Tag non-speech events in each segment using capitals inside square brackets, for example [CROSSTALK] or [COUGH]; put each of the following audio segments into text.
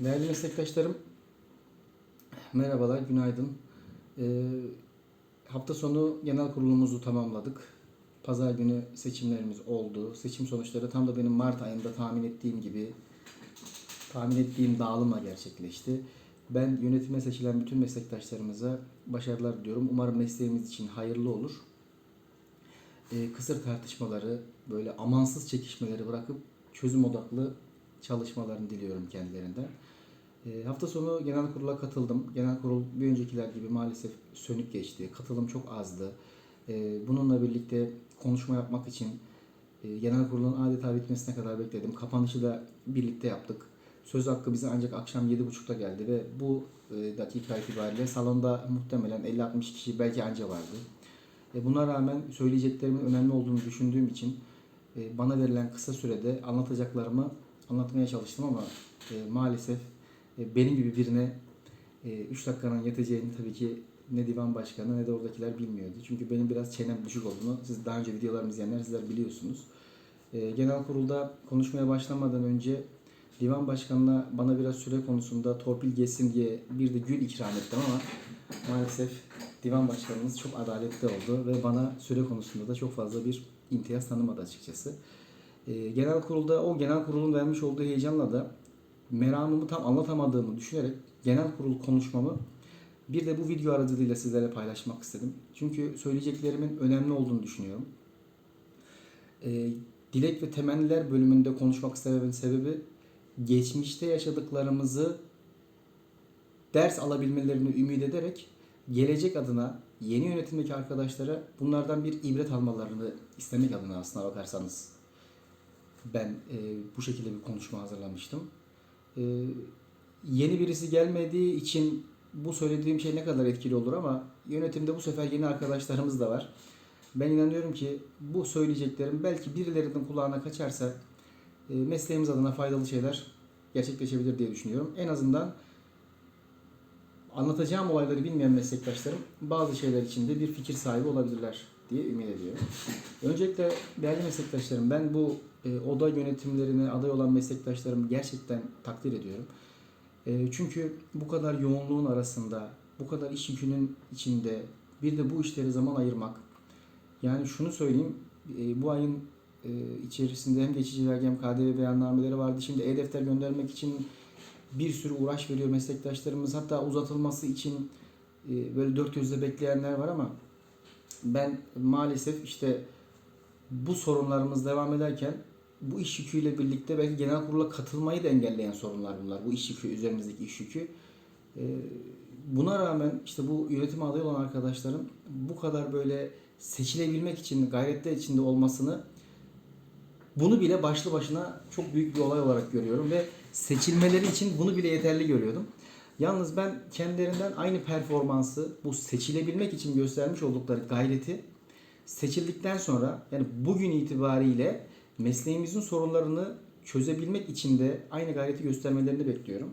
Değerli meslektaşlarım, merhabalar, günaydın. Ee, hafta sonu genel kurulumuzu tamamladık. Pazar günü seçimlerimiz oldu. Seçim sonuçları tam da benim Mart ayında tahmin ettiğim gibi, tahmin ettiğim dağılımla gerçekleşti. Ben yönetime seçilen bütün meslektaşlarımıza başarılar diliyorum. Umarım mesleğimiz için hayırlı olur. Ee, kısır tartışmaları, böyle amansız çekişmeleri bırakıp çözüm odaklı çalışmalarını diliyorum kendilerinden. E, hafta sonu genel kurula katıldım. Genel kurul bir öncekiler gibi maalesef sönük geçti. Katılım çok azdı. E, bununla birlikte konuşma yapmak için e, genel kurulun adeta bitmesine kadar bekledim. Kapanışı da birlikte yaptık. Söz hakkı bize ancak akşam 7.30'da geldi ve bu e, dakika itibariyle salonda muhtemelen 50-60 kişi belki anca vardı. E, buna rağmen söyleyeceklerimin önemli olduğunu düşündüğüm için e, bana verilen kısa sürede anlatacaklarımı anlatmaya çalıştım ama maalesef benim gibi birine 3 dakikanın yeteceğini tabii ki ne divan başkanı ne de oradakiler bilmiyordu. Çünkü benim biraz çenem düşük olduğunu siz daha önce videolarımı izleyenler sizler biliyorsunuz. E, genel kurulda konuşmaya başlamadan önce divan başkanına bana biraz süre konusunda torpil geçsin diye bir de gül ikram ettim ama maalesef divan başkanımız çok adaletli oldu ve bana süre konusunda da çok fazla bir imtiyaz tanımadı açıkçası. E, genel kurulda o genel kurulun vermiş olduğu heyecanla da meramımı tam anlatamadığımı düşünerek genel kurul konuşmamı bir de bu video aracılığıyla sizlerle paylaşmak istedim. Çünkü söyleyeceklerimin önemli olduğunu düşünüyorum. E, dilek ve temenniler bölümünde konuşmak istememin sebebi geçmişte yaşadıklarımızı ders alabilmelerini ümit ederek gelecek adına yeni yönetimdeki arkadaşlara bunlardan bir ibret almalarını istemek adına aslına bakarsanız ben e, bu şekilde bir konuşma hazırlamıştım. E, yeni birisi gelmediği için bu söylediğim şey ne kadar etkili olur ama yönetimde bu sefer yeni arkadaşlarımız da var. Ben inanıyorum ki bu söyleyeceklerim belki birilerinin kulağına kaçarsa e, mesleğimiz adına faydalı şeyler gerçekleşebilir diye düşünüyorum. En azından anlatacağım olayları bilmeyen meslektaşlarım bazı şeyler içinde bir fikir sahibi olabilirler diye ümit ediyorum. [LAUGHS] Öncelikle değerli meslektaşlarım ben bu e, oda yönetimlerine aday olan meslektaşlarımı gerçekten takdir ediyorum. E, çünkü bu kadar yoğunluğun arasında, bu kadar iş yükünün içinde bir de bu işlere zaman ayırmak. Yani şunu söyleyeyim, e, bu ayın e, içerisinde hem geçici vergi hem KDV beyannameleri vardı. Şimdi e-defter göndermek için bir sürü uğraş veriyor meslektaşlarımız. Hatta uzatılması için e, böyle dört gözle bekleyenler var ama ben maalesef işte bu sorunlarımız devam ederken bu iş yüküyle birlikte belki genel kurula katılmayı da engelleyen sorunlar bunlar. Bu iş yükü, üzerimizdeki iş yükü. Ee, buna rağmen işte bu yönetim adayı olan arkadaşların bu kadar böyle seçilebilmek için gayretler içinde olmasını bunu bile başlı başına çok büyük bir olay olarak görüyorum ve seçilmeleri için bunu bile yeterli görüyordum. Yalnız ben kendilerinden aynı performansı bu seçilebilmek için göstermiş oldukları gayreti seçildikten sonra yani bugün itibariyle mesleğimizin sorunlarını çözebilmek için de aynı gayreti göstermelerini bekliyorum.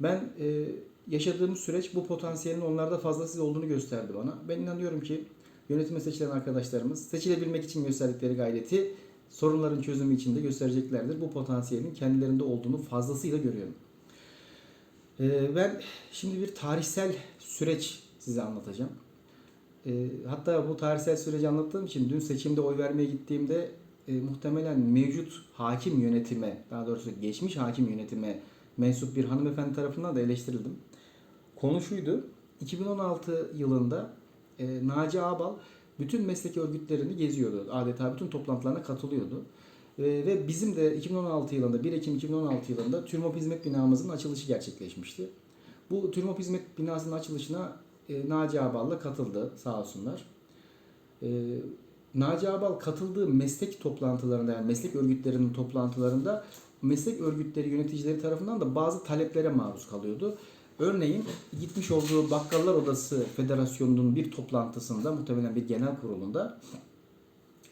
Ben e, yaşadığımız süreç bu potansiyelin onlarda fazlasız olduğunu gösterdi bana. Ben inanıyorum ki yönetime seçilen arkadaşlarımız seçilebilmek için gösterdikleri gayreti sorunların çözümü için de göstereceklerdir. Bu potansiyelin kendilerinde olduğunu fazlasıyla görüyorum. E, ben şimdi bir tarihsel süreç size anlatacağım. E, hatta bu tarihsel süreci anlattığım için dün seçimde oy vermeye gittiğimde e, muhtemelen mevcut hakim yönetime, daha doğrusu geçmiş hakim yönetime mensup bir hanımefendi tarafından da eleştirildim. Konu şuydu, 2016 yılında e, Naci Ağbal bütün meslek örgütlerini geziyordu. Adeta bütün toplantılarına katılıyordu. E, ve bizim de 2016 yılında, 1 Ekim 2016 yılında TÜRMOP Hizmet Binamızın açılışı gerçekleşmişti. Bu TÜRMOP Hizmet Binası'nın açılışına e, Naci Ağbal'la katıldı sağ olsunlar. E, Naci Abal katıldığı meslek toplantılarında yani meslek örgütlerinin toplantılarında meslek örgütleri yöneticileri tarafından da bazı taleplere maruz kalıyordu. Örneğin gitmiş olduğu Bakkallar Odası Federasyonu'nun bir toplantısında muhtemelen bir genel kurulunda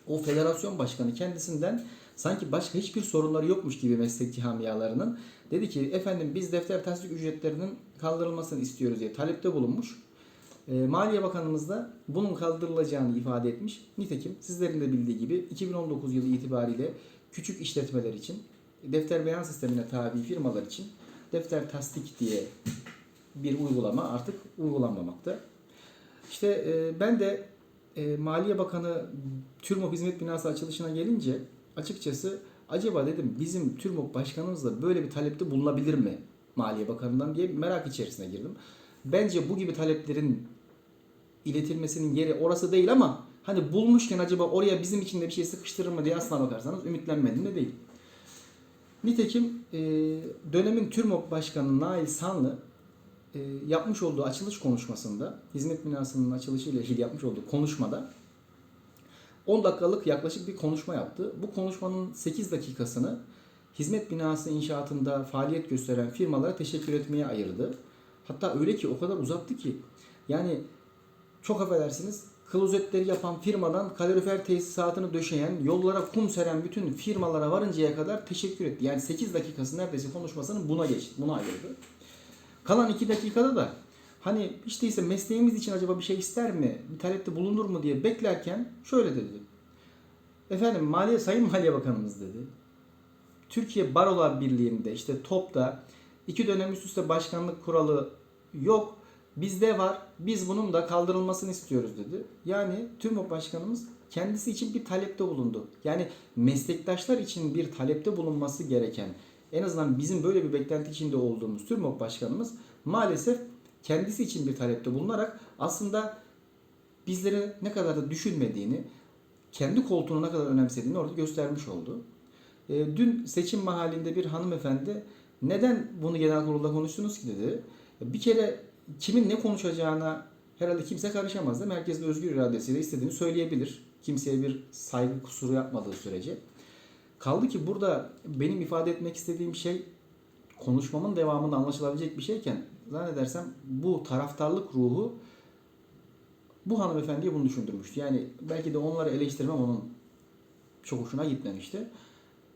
o federasyon başkanı kendisinden sanki başka hiçbir sorunları yokmuş gibi meslekçi hamiyalarının dedi ki efendim biz defter tasdik ücretlerinin kaldırılmasını istiyoruz diye talepte bulunmuş. E, Maliye Bakanımız da bunun kaldırılacağını ifade etmiş. Nitekim sizlerin de bildiği gibi 2019 yılı itibariyle küçük işletmeler için defter beyan sistemine tabi firmalar için defter tasdik diye bir uygulama artık uygulanmamakta. İşte e, ben de e, Maliye Bakanı TÜRMOP Hizmet Binası açılışına gelince açıkçası acaba dedim bizim TÜRMOP Başkanımızla böyle bir talepte bulunabilir mi Maliye Bakanı'ndan diye merak içerisine girdim. Bence bu gibi taleplerin iletilmesinin yeri orası değil ama hani bulmuşken acaba oraya bizim için de bir şey sıkıştırır mı diye aslına bakarsanız ümitlenmedim de değil. Nitekim e, dönemin TÜRMOP Başkanı Nail Sanlı e, yapmış olduğu açılış konuşmasında, hizmet binasının açılışıyla ilgili yapmış olduğu konuşmada 10 dakikalık yaklaşık bir konuşma yaptı. Bu konuşmanın 8 dakikasını hizmet binası inşaatında faaliyet gösteren firmalara teşekkür etmeye ayırdı. Hatta öyle ki o kadar uzattı ki yani çok affedersiniz klozetleri yapan firmadan kalorifer tesisatını döşeyen, yollara kum seren bütün firmalara varıncaya kadar teşekkür etti. Yani 8 dakikası neredeyse konuşmasını buna geçti, buna ayırdı. Kalan 2 dakikada da hani hiç değilse mesleğimiz için acaba bir şey ister mi, bir talepte bulunur mu diye beklerken şöyle dedi. Efendim Maliye Sayın Maliye Bakanımız dedi. Türkiye Barolar Birliği'nde işte TOP'ta iki dönem üst üste başkanlık kuralı yok. Bizde var. Biz bunun da kaldırılmasını istiyoruz dedi. Yani TÜRMOP Başkanımız kendisi için bir talepte bulundu. Yani meslektaşlar için bir talepte bulunması gereken en azından bizim böyle bir beklenti içinde olduğumuz TÜRMOP Başkanımız maalesef kendisi için bir talepte bulunarak aslında bizleri ne kadar da düşünmediğini, kendi koltuğunu ne kadar önemsediğini orada göstermiş oldu. E, dün seçim mahallinde bir hanımefendi neden bunu genel kurulda konuştunuz ki dedi. Bir kere kimin ne konuşacağına herhalde kimse karışamaz değil mi? Herkes özgür iradesiyle istediğini söyleyebilir. Kimseye bir saygı kusuru yapmadığı sürece. Kaldı ki burada benim ifade etmek istediğim şey konuşmamın devamında anlaşılabilecek bir şeyken zannedersem bu taraftarlık ruhu bu hanımefendiye bunu düşündürmüştü. Yani belki de onları eleştirmem onun çok hoşuna gitmemişti.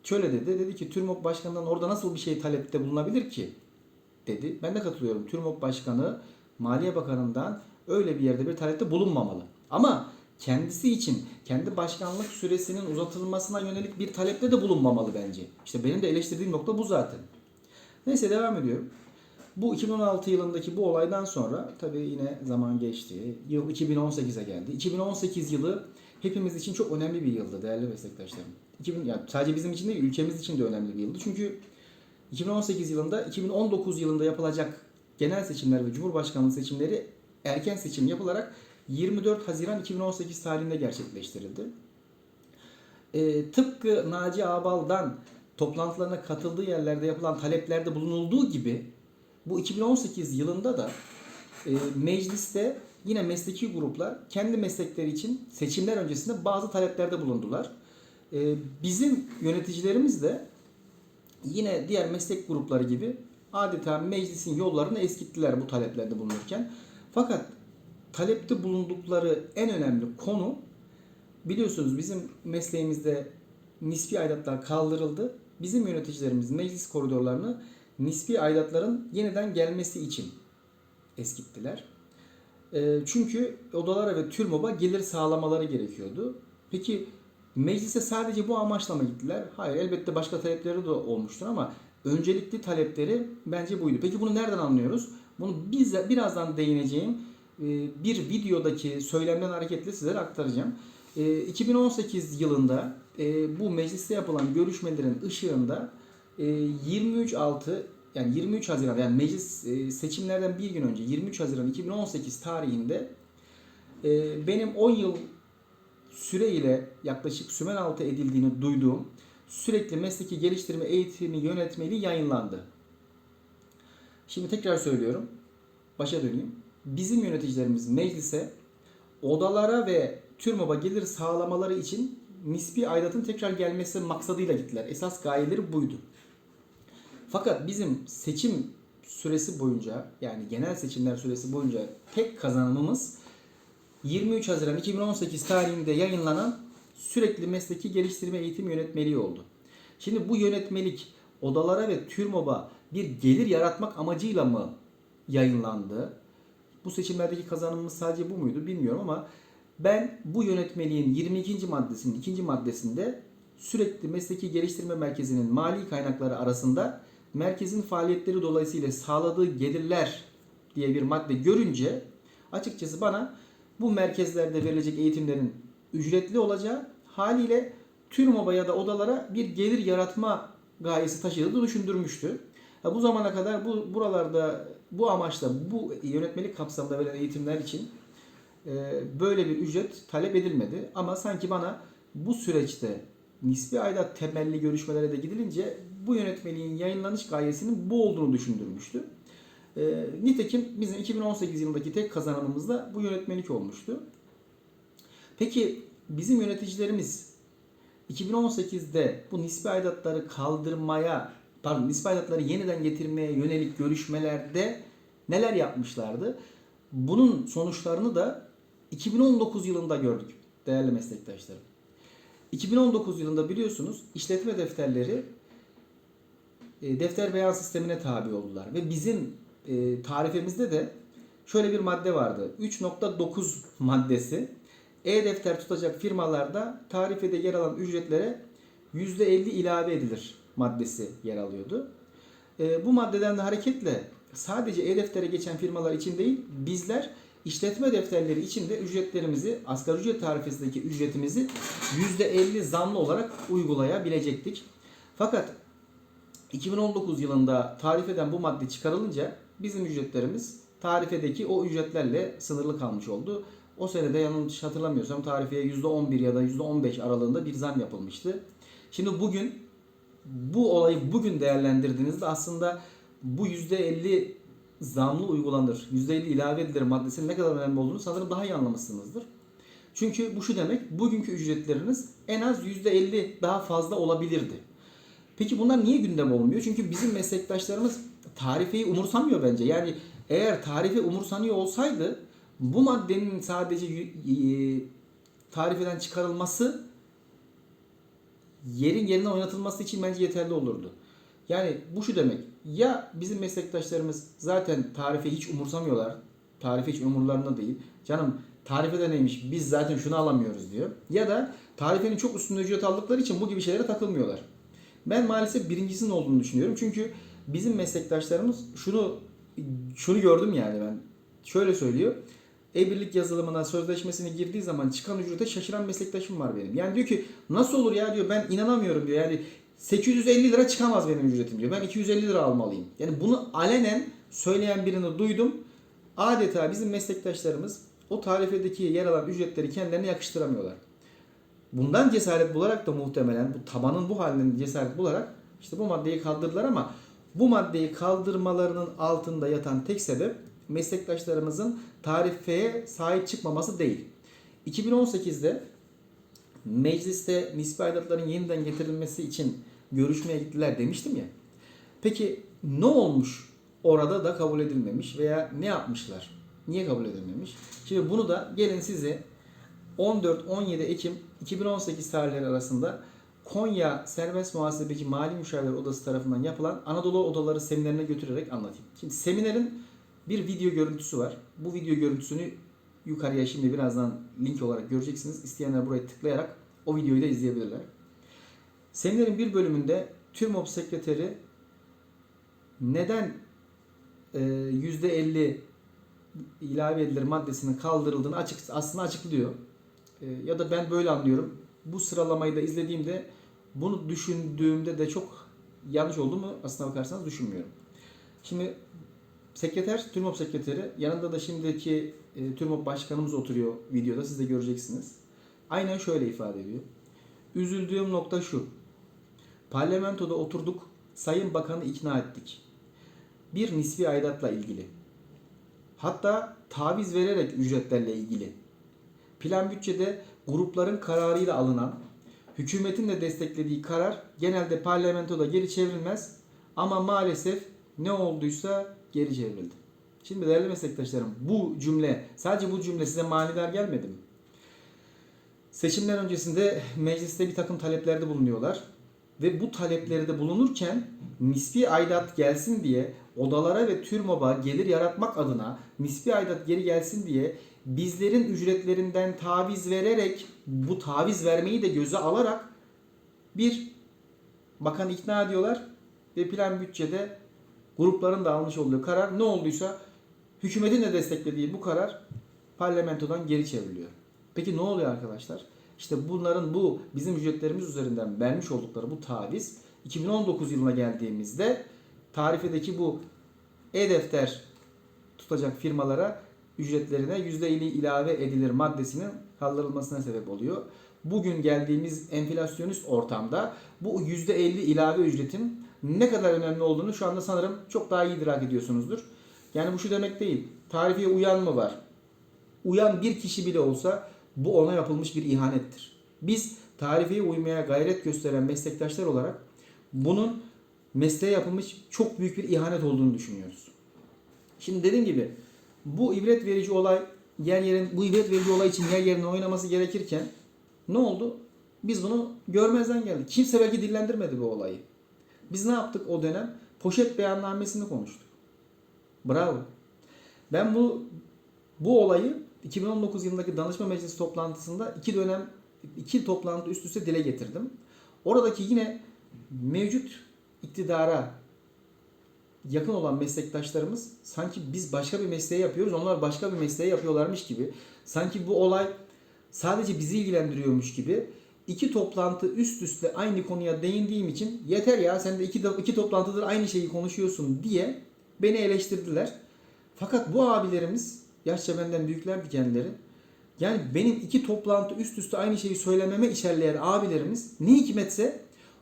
Şöyle dedi, dedi ki TÜRMOP Başkanı'ndan orada nasıl bir şey talepte bulunabilir ki? Dedi. Ben de katılıyorum. TÜRMOP Başkanı Maliye Bakanı'ndan öyle bir yerde bir talepte bulunmamalı. Ama kendisi için kendi başkanlık süresinin uzatılmasına yönelik bir talepte de bulunmamalı bence. İşte benim de eleştirdiğim nokta bu zaten. Neyse devam ediyorum. Bu 2016 yılındaki bu olaydan sonra tabii yine zaman geçti. Yıl 2018'e geldi. 2018 yılı hepimiz için çok önemli bir yıldı değerli meslektaşlarım. 2000, yani sadece bizim için değil ülkemiz için de önemli bir yıldı. Çünkü 2018 yılında 2019 yılında yapılacak genel seçimler ve cumhurbaşkanlığı seçimleri erken seçim yapılarak 24 Haziran 2018 tarihinde gerçekleştirildi. E, tıpkı Naci Ağbal'dan toplantılarına katıldığı yerlerde yapılan taleplerde bulunulduğu gibi bu 2018 yılında da e, mecliste yine mesleki gruplar kendi meslekleri için seçimler öncesinde bazı taleplerde bulundular. E, bizim yöneticilerimiz de yine diğer meslek grupları gibi adeta meclisin yollarını eskittiler bu taleplerde bulunurken. Fakat talepte bulundukları en önemli konu biliyorsunuz bizim mesleğimizde nispi aidatlar kaldırıldı. Bizim yöneticilerimiz meclis koridorlarını nispi aidatların yeniden gelmesi için eskittiler. E, çünkü odalara ve TÜRMOB'a gelir sağlamaları gerekiyordu. Peki meclise sadece bu amaçla mı gittiler? Hayır elbette başka talepleri de olmuştur ama öncelikli talepleri bence buydu. Peki bunu nereden anlıyoruz? Bunu biz birazdan değineceğim bir videodaki söylemden hareketle sizlere aktaracağım. E, 2018 yılında e, bu mecliste yapılan görüşmelerin ışığında e, 23.6 yani 23 Haziran yani meclis e, seçimlerden bir gün önce 23 Haziran 2018 tarihinde e, benim 10 yıl süreyle yaklaşık sümen altı edildiğini duyduğum sürekli mesleki geliştirme eğitimi yönetmeliği yayınlandı. Şimdi tekrar söylüyorum. Başa döneyim. Bizim yöneticilerimiz meclise odalara ve TÜRMOB'a gelir sağlamaları için nispi aidatın tekrar gelmesi maksadıyla gittiler. Esas gayeleri buydu. Fakat bizim seçim süresi boyunca yani genel seçimler süresi boyunca tek kazanımımız 23 Haziran 2018 tarihinde yayınlanan sürekli mesleki geliştirme eğitim yönetmeliği oldu. Şimdi bu yönetmelik odalara ve TÜRMOB'a bir gelir yaratmak amacıyla mı yayınlandı? Bu seçimlerdeki kazanımımız sadece bu muydu bilmiyorum ama ben bu yönetmeliğin 22. maddesinin 2. maddesinde sürekli mesleki geliştirme merkezinin mali kaynakları arasında merkezin faaliyetleri dolayısıyla sağladığı gelirler diye bir madde görünce açıkçası bana bu merkezlerde verilecek eğitimlerin ücretli olacağı haliyle TÜRMOB'a ya da odalara bir gelir yaratma gayesi taşıdığını düşündürmüştü. Ha, bu zamana kadar bu buralarda bu amaçla bu yönetmelik kapsamında verilen eğitimler için e, böyle bir ücret talep edilmedi. Ama sanki bana bu süreçte nispi aidat temelli görüşmelere de gidilince bu yönetmeliğin yayınlanış gayesinin bu olduğunu düşündürmüştü. E, nitekim bizim 2018 yılındaki tek kazanımımız da bu yönetmelik olmuştu. Peki bizim yöneticilerimiz 2018'de bu nispi aidatları kaldırmaya, pardon nispi aidatları yeniden getirmeye yönelik görüşmelerde neler yapmışlardı? Bunun sonuçlarını da 2019 yılında gördük değerli meslektaşlarım. 2019 yılında biliyorsunuz işletme defterleri e, defter beyan sistemine tabi oldular ve bizim e, tarifemizde de şöyle bir madde vardı. 3.9 maddesi e-defter tutacak firmalarda tarifede yer alan ücretlere %50 ilave edilir maddesi yer alıyordu. E, bu maddeden de hareketle sadece e-deftere geçen firmalar için değil bizler işletme defterleri için de ücretlerimizi asgari ücret tarifesindeki ücretimizi %50 zamlı olarak uygulayabilecektik. Fakat 2019 yılında tarifeden bu madde çıkarılınca bizim ücretlerimiz tarifedeki o ücretlerle sınırlı kalmış oldu. O senede yanlış hatırlamıyorsam tarifeye %11 ya da %15 aralığında bir zam yapılmıştı. Şimdi bugün bu olayı bugün değerlendirdiğinizde aslında bu %50 zamlı uygulanır, %50 ilave edilir maddesinin ne kadar önemli olduğunu sanırım daha iyi anlamışsınızdır. Çünkü bu şu demek, bugünkü ücretleriniz en az %50 daha fazla olabilirdi. Peki bunlar niye gündem olmuyor? Çünkü bizim meslektaşlarımız tarifeyi umursamıyor bence. Yani eğer tarife umursanıyor olsaydı bu maddenin sadece tarifeden çıkarılması yerin yerine oynatılması için bence yeterli olurdu. Yani bu şu demek. Ya bizim meslektaşlarımız zaten tarife hiç umursamıyorlar. Tarife hiç umurlarında değil. Canım tarifede neymiş biz zaten şunu alamıyoruz diyor. Ya da tarifenin çok üstünde ücret aldıkları için bu gibi şeylere takılmıyorlar. Ben maalesef birincisinin olduğunu düşünüyorum. Çünkü bizim meslektaşlarımız şunu şunu gördüm yani ben. Şöyle söylüyor. E-birlik yazılımına sözleşmesini girdiği zaman çıkan ücrete şaşıran meslektaşım var benim. Yani diyor ki nasıl olur ya diyor ben inanamıyorum diyor. Yani 850 lira çıkamaz benim ücretim diyor. Ben 250 lira almalıyım. Yani bunu alenen söyleyen birini duydum. Adeta bizim meslektaşlarımız o tarifedeki yer alan ücretleri kendilerine yakıştıramıyorlar. Bundan cesaret bularak da muhtemelen bu tabanın bu halinden cesaret bularak işte bu maddeyi kaldırdılar ama bu maddeyi kaldırmalarının altında yatan tek sebep meslektaşlarımızın tarifeye sahip çıkmaması değil. 2018'de mecliste nispi aidatların yeniden getirilmesi için görüşmeye gittiler demiştim ya. Peki ne olmuş orada da kabul edilmemiş veya ne yapmışlar? Niye kabul edilmemiş? Şimdi bunu da gelin size 14-17 Ekim 2018 tarihleri arasında Konya Serbest Muhasebeci Mali Müşavirler Odası tarafından yapılan Anadolu Odaları seminerine götürerek anlatayım. Şimdi seminerin bir video görüntüsü var. Bu video görüntüsünü yukarıya şimdi birazdan link olarak göreceksiniz. İsteyenler buraya tıklayarak o videoyu da izleyebilirler. Seminerin bir bölümünde TÜRMOP sekreteri neden e, %50 ilave edilir maddesinin kaldırıldığını açık aslında açıklıyor. E, ya da ben böyle anlıyorum. Bu sıralamayı da izlediğimde bunu düşündüğümde de çok yanlış oldu mu aslına bakarsanız düşünmüyorum. Şimdi sekreter, TÜRMOP sekreteri yanında da şimdiki e, TÜRMOP başkanımız oturuyor videoda siz de göreceksiniz. Aynen şöyle ifade ediyor. Üzüldüğüm nokta şu. Parlamentoda oturduk, Sayın Bakan'ı ikna ettik. Bir nispi aidatla ilgili. Hatta taviz vererek ücretlerle ilgili. Plan bütçede grupların kararıyla alınan, hükümetin de desteklediği karar genelde parlamentoda geri çevrilmez ama maalesef ne olduysa geri çevrildi. Şimdi değerli meslektaşlarım bu cümle sadece bu cümle size manidar gelmedi mi? Seçimler öncesinde mecliste bir takım taleplerde bulunuyorlar. Ve bu talepleri de bulunurken nispi aidat gelsin diye odalara ve TÜRMOB'a gelir yaratmak adına nispi aidat geri gelsin diye bizlerin ücretlerinden taviz vererek bu taviz vermeyi de göze alarak bir bakan ikna ediyorlar ve plan bütçede grupların da almış olduğu karar ne olduysa hükümetin de desteklediği bu karar parlamentodan geri çevriliyor. Peki ne oluyor arkadaşlar? İşte bunların bu bizim ücretlerimiz üzerinden vermiş oldukları bu taviz 2019 yılına geldiğimizde tarifedeki bu e-defter tutacak firmalara ücretlerine %50 ilave edilir maddesinin kaldırılmasına sebep oluyor. Bugün geldiğimiz enflasyonist ortamda bu %50 ilave ücretin ne kadar önemli olduğunu şu anda sanırım çok daha iyi idrak ediyorsunuzdur. Yani bu şu demek değil. Tarifeye uyan mı var? Uyan bir kişi bile olsa bu ona yapılmış bir ihanettir. Biz tarifeye uymaya gayret gösteren meslektaşlar olarak bunun mesleğe yapılmış çok büyük bir ihanet olduğunu düşünüyoruz. Şimdi dediğim gibi bu ibret verici olay yer yerin bu ibret verici olay için yer yerine oynaması gerekirken ne oldu? Biz bunu görmezden geldik. Kimse belki dillendirmedi bu olayı. Biz ne yaptık o dönem? Poşet beyannamesini konuştuk. Bravo. Ben bu bu olayı 2019 yılındaki danışma meclisi toplantısında iki dönem iki toplantı üst üste dile getirdim. Oradaki yine mevcut iktidara yakın olan meslektaşlarımız sanki biz başka bir mesleği yapıyoruz, onlar başka bir mesleği yapıyorlarmış gibi. Sanki bu olay sadece bizi ilgilendiriyormuş gibi iki toplantı üst üste aynı konuya değindiğim için yeter ya sen de iki, iki toplantıdır aynı şeyi konuşuyorsun diye beni eleştirdiler. Fakat bu abilerimiz yaşça benden büyüklerdi kendileri. Yani benim iki toplantı üst üste aynı şeyi söylememe içerleyen abilerimiz ne hikmetse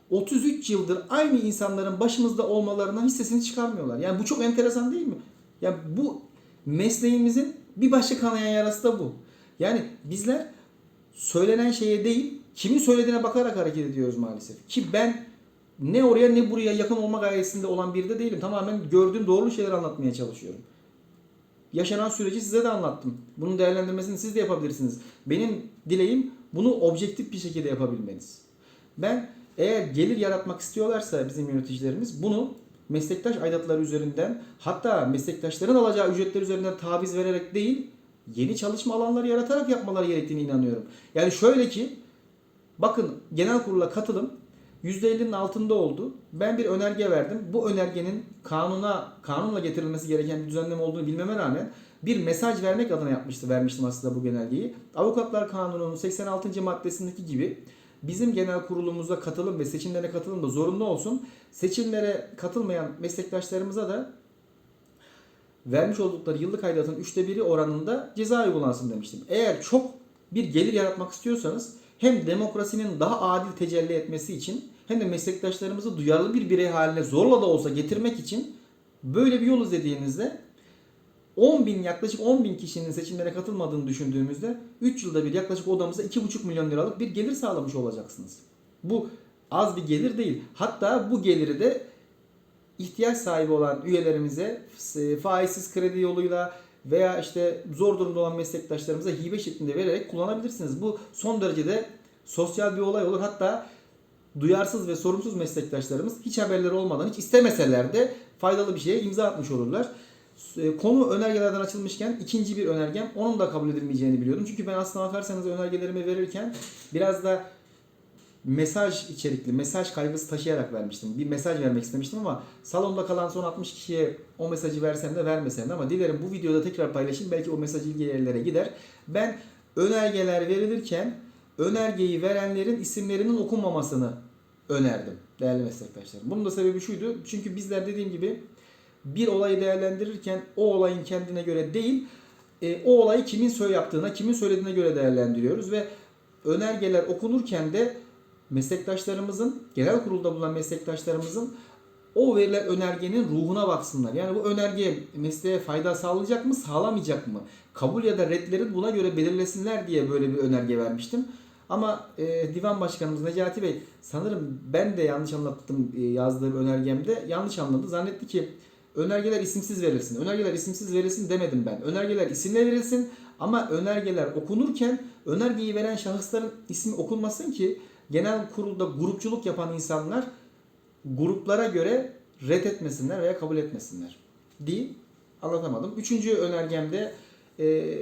33 yıldır aynı insanların başımızda olmalarından hiç sesini çıkarmıyorlar. Yani bu çok enteresan değil mi? Ya bu mesleğimizin bir başka kanayan yarası da bu. Yani bizler söylenen şeye değil, kimin söylediğine bakarak hareket ediyoruz maalesef. Ki ben ne oraya ne buraya yakın olma gayesinde olan biri de değilim. Tamamen gördüğüm doğru şeyleri anlatmaya çalışıyorum. Yaşanan süreci size de anlattım. Bunun değerlendirmesini siz de yapabilirsiniz. Benim dileğim bunu objektif bir şekilde yapabilmeniz. Ben eğer gelir yaratmak istiyorlarsa bizim yöneticilerimiz bunu meslektaş aidatları üzerinden hatta meslektaşların alacağı ücretler üzerinden taviz vererek değil yeni çalışma alanları yaratarak yapmaları gerektiğini inanıyorum. Yani şöyle ki bakın genel kurula katılım %50'nin altında oldu. Ben bir önerge verdim. Bu önergenin kanuna kanunla getirilmesi gereken bir düzenleme olduğunu bilmeme rağmen bir mesaj vermek adına yapmıştı vermiştim aslında bu genelgeyi. Avukatlar Kanunu'nun 86. maddesindeki gibi bizim genel kurulumuza katılım ve seçimlere katılım da zorunlu olsun. Seçimlere katılmayan meslektaşlarımıza da vermiş oldukları yıllık aidatın üçte biri oranında ceza uygulansın demiştim. Eğer çok bir gelir yaratmak istiyorsanız hem demokrasinin daha adil tecelli etmesi için hem de meslektaşlarımızı duyarlı bir birey haline zorla da olsa getirmek için böyle bir yol izlediğinizde 10 bin yaklaşık 10 bin kişinin seçimlere katılmadığını düşündüğümüzde 3 yılda bir yaklaşık odamıza 2,5 milyon liralık bir gelir sağlamış olacaksınız. Bu az bir gelir değil. Hatta bu geliri de ihtiyaç sahibi olan üyelerimize e, faizsiz kredi yoluyla veya işte zor durumda olan meslektaşlarımıza hibe şeklinde vererek kullanabilirsiniz. Bu son derece de sosyal bir olay olur. Hatta duyarsız ve sorumsuz meslektaşlarımız hiç haberleri olmadan hiç istemeseler de faydalı bir şeye imza atmış olurlar. E, Konu önergelerden açılmışken ikinci bir önergem onun da kabul edilmeyeceğini biliyordum. Çünkü ben aslına bakarsanız önergelerimi verirken biraz da mesaj içerikli, mesaj kaygısı taşıyarak vermiştim. Bir mesaj vermek istemiştim ama salonda kalan son 60 kişiye o mesajı versem de vermesem de ama dilerim bu videoda tekrar paylaşayım. Belki o mesaj ilgili yerlere gider. Ben önergeler verilirken önergeyi verenlerin isimlerinin okunmamasını önerdim değerli meslektaşlarım. Bunun da sebebi şuydu. Çünkü bizler dediğim gibi bir olayı değerlendirirken o olayın kendine göre değil, e, o olayı kimin söyle yaptığına, kimin söylediğine göre değerlendiriyoruz ve önergeler okunurken de meslektaşlarımızın, genel kurulda bulunan meslektaşlarımızın o verilen önergenin ruhuna baksınlar. Yani bu önerge mesleğe fayda sağlayacak mı, sağlamayacak mı? Kabul ya da redleri buna göre belirlesinler diye böyle bir önerge vermiştim. Ama e, divan başkanımız Necati Bey sanırım ben de yanlış anlattım e, yazdığım önergemde. Yanlış anladı. Zannetti ki önergeler isimsiz verilsin. Önergeler isimsiz verilsin demedim ben. Önergeler isimle verilsin ama önergeler okunurken önergeyi veren şahısların ismi okunmasın ki genel kurulda grupçuluk yapan insanlar gruplara göre red etmesinler veya kabul etmesinler. Değil. Anlatamadım. Üçüncü önergemde e,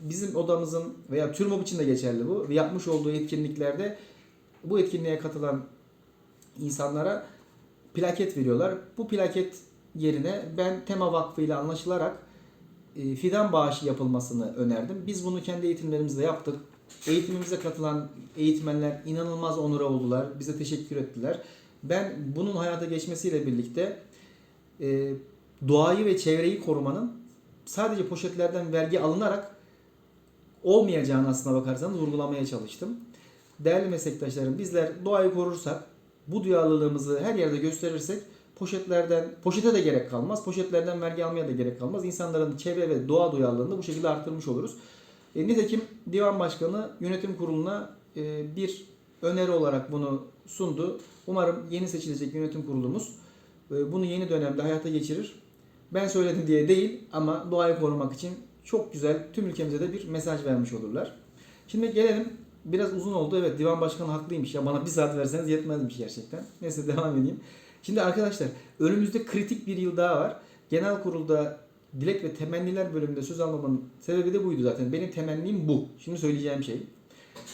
bizim odamızın veya TÜRMOB için de geçerli bu. Yapmış olduğu etkinliklerde bu etkinliğe katılan insanlara plaket veriyorlar. Bu plaket yerine ben Tema Vakfı ile anlaşılarak e, fidan bağışı yapılmasını önerdim. Biz bunu kendi eğitimlerimizde yaptık. Eğitimimize katılan eğitmenler inanılmaz onura oldular. Bize teşekkür ettiler. Ben bunun hayata geçmesiyle birlikte e, doğayı ve çevreyi korumanın sadece poşetlerden vergi alınarak olmayacağını aslına bakarsanız vurgulamaya çalıştım. Değerli meslektaşlarım bizler doğayı korursak, bu duyarlılığımızı her yerde gösterirsek poşetlerden, poşete de gerek kalmaz, poşetlerden vergi almaya da gerek kalmaz. İnsanların çevre ve doğa duyarlılığını bu şekilde arttırmış oluruz. E, nitekim Divan Başkanı yönetim kuruluna e, bir öneri olarak bunu sundu. Umarım yeni seçilecek yönetim kurulumuz e, bunu yeni dönemde hayata geçirir. Ben söyledim diye değil ama doğayı korumak için çok güzel tüm ülkemize de bir mesaj vermiş olurlar. Şimdi gelelim biraz uzun oldu. Evet divan başkanı haklıymış ya bana bir saat verseniz yetmezmiş gerçekten. Neyse devam edeyim. Şimdi arkadaşlar önümüzde kritik bir yıl daha var. Genel kurulda dilek ve temenniler bölümünde söz almamın sebebi de buydu zaten. Benim temennim bu. Şimdi söyleyeceğim şey.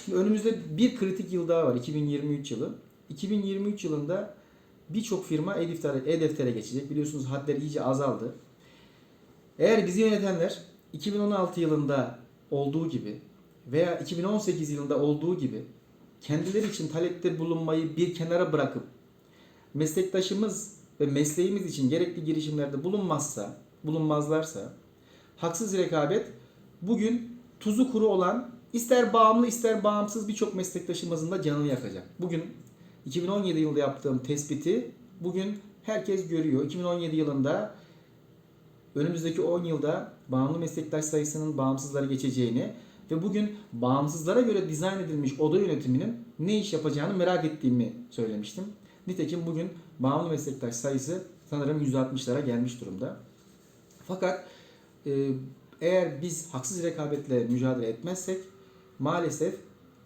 Şimdi önümüzde bir kritik yıl daha var 2023 yılı. 2023 yılında birçok firma e-deftere, e-deftere geçecek. Biliyorsunuz hadler iyice azaldı. Eğer bizi yönetenler 2016 yılında olduğu gibi veya 2018 yılında olduğu gibi kendileri için talepte bulunmayı bir kenara bırakıp meslektaşımız ve mesleğimiz için gerekli girişimlerde bulunmazsa, bulunmazlarsa haksız rekabet bugün tuzu kuru olan ister bağımlı ister bağımsız birçok meslektaşımızın da canını yakacak. Bugün 2017 yılında yaptığım tespiti bugün herkes görüyor. 2017 yılında önümüzdeki 10 yılda bağımlı meslektaş sayısının bağımsızlara geçeceğini ve bugün bağımsızlara göre dizayn edilmiş oda yönetiminin ne iş yapacağını merak ettiğimi söylemiştim. Nitekim bugün bağımlı meslektaş sayısı sanırım 160'lara gelmiş durumda. Fakat e, eğer biz haksız rekabetle mücadele etmezsek maalesef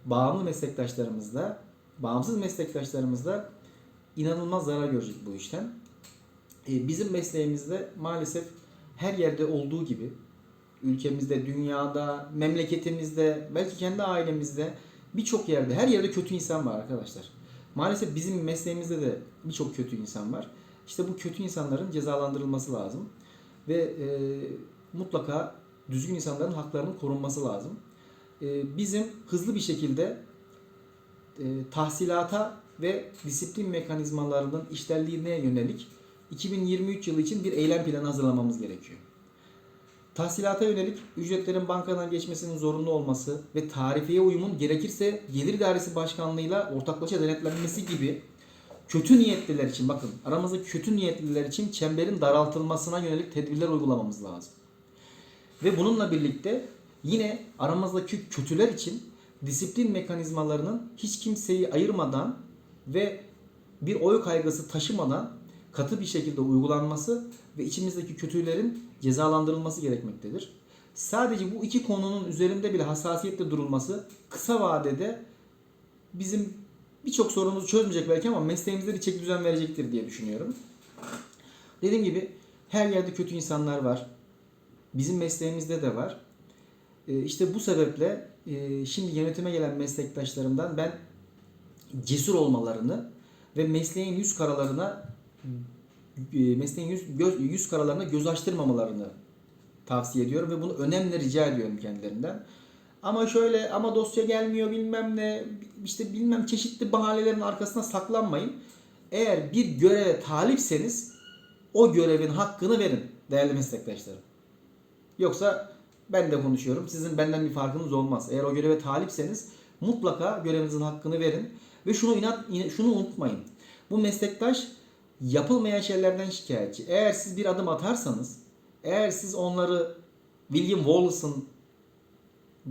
bağımlı meslektaşlarımızda, bağımsız meslektaşlarımızda inanılmaz zarar görecek bu işten. E, bizim mesleğimizde maalesef her yerde olduğu gibi ülkemizde, dünyada, memleketimizde, belki kendi ailemizde birçok yerde, her yerde kötü insan var arkadaşlar. Maalesef bizim mesleğimizde de birçok kötü insan var. İşte bu kötü insanların cezalandırılması lazım. Ve e, mutlaka düzgün insanların haklarının korunması lazım. E, bizim hızlı bir şekilde e, tahsilata ve disiplin mekanizmalarının işlerliğine yönelik 2023 yılı için bir eylem planı hazırlamamız gerekiyor. Tahsilata yönelik ücretlerin bankadan geçmesinin zorunlu olması ve tarifeye uyumun gerekirse Gelir İdaresi Başkanlığı'yla ortaklaşa denetlenmesi gibi kötü niyetliler için bakın aramızda kötü niyetliler için çemberin daraltılmasına yönelik tedbirler uygulamamız lazım. Ve bununla birlikte yine aramızdaki kötüler için disiplin mekanizmalarının hiç kimseyi ayırmadan ve bir oy kaygısı taşımadan katı bir şekilde uygulanması ve içimizdeki kötülerin cezalandırılması gerekmektedir. Sadece bu iki konunun üzerinde bile hassasiyetle durulması kısa vadede bizim birçok sorunumuzu çözmeyecek belki ama mesleğimizde bir çeki düzen verecektir diye düşünüyorum. Dediğim gibi her yerde kötü insanlar var. Bizim mesleğimizde de var. Ee, İşte bu sebeple e, şimdi yönetime gelen meslektaşlarımdan ben cesur olmalarını ve mesleğin yüz karalarına e, mesleğin yüz, göz, yüz karalarına göz açtırmamalarını tavsiye ediyorum ve bunu önemli rica ediyorum kendilerinden. Ama şöyle ama dosya gelmiyor bilmem ne işte bilmem çeşitli bahanelerin arkasına saklanmayın. Eğer bir göreve talipseniz o görevin hakkını verin değerli meslektaşlarım. Yoksa ben de konuşuyorum. Sizin benden bir farkınız olmaz. Eğer o göreve talipseniz mutlaka görevinizin hakkını verin ve şunu inat şunu unutmayın. Bu meslektaş yapılmayan şeylerden şikayetçi. Eğer siz bir adım atarsanız, eğer siz onları William Wallace'ın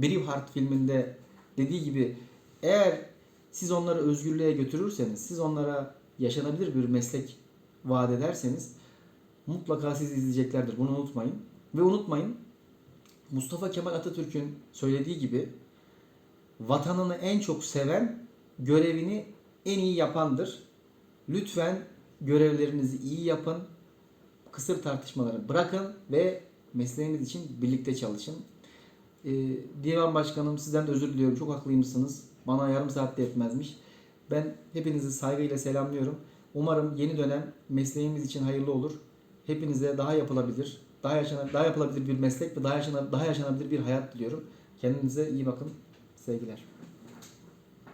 Braveheart filminde dediği gibi eğer siz onları özgürlüğe götürürseniz, siz onlara yaşanabilir bir meslek vaat ederseniz mutlaka sizi izleyeceklerdir. Bunu unutmayın. Ve unutmayın Mustafa Kemal Atatürk'ün söylediği gibi vatanını en çok seven görevini en iyi yapandır. Lütfen görevlerinizi iyi yapın. Kısır tartışmaları bırakın ve mesleğiniz için birlikte çalışın. Ee, Divan Başkanım sizden de özür diliyorum. Çok haklıymışsınız. Bana yarım saatte yetmezmiş. Ben hepinizi saygıyla selamlıyorum. Umarım yeni dönem mesleğimiz için hayırlı olur. Hepinize daha yapılabilir, daha yaşanabilir, daha yapılabilir bir meslek ve daha yaşanabilir, daha yaşanabilir bir hayat diliyorum. Kendinize iyi bakın. Sevgiler.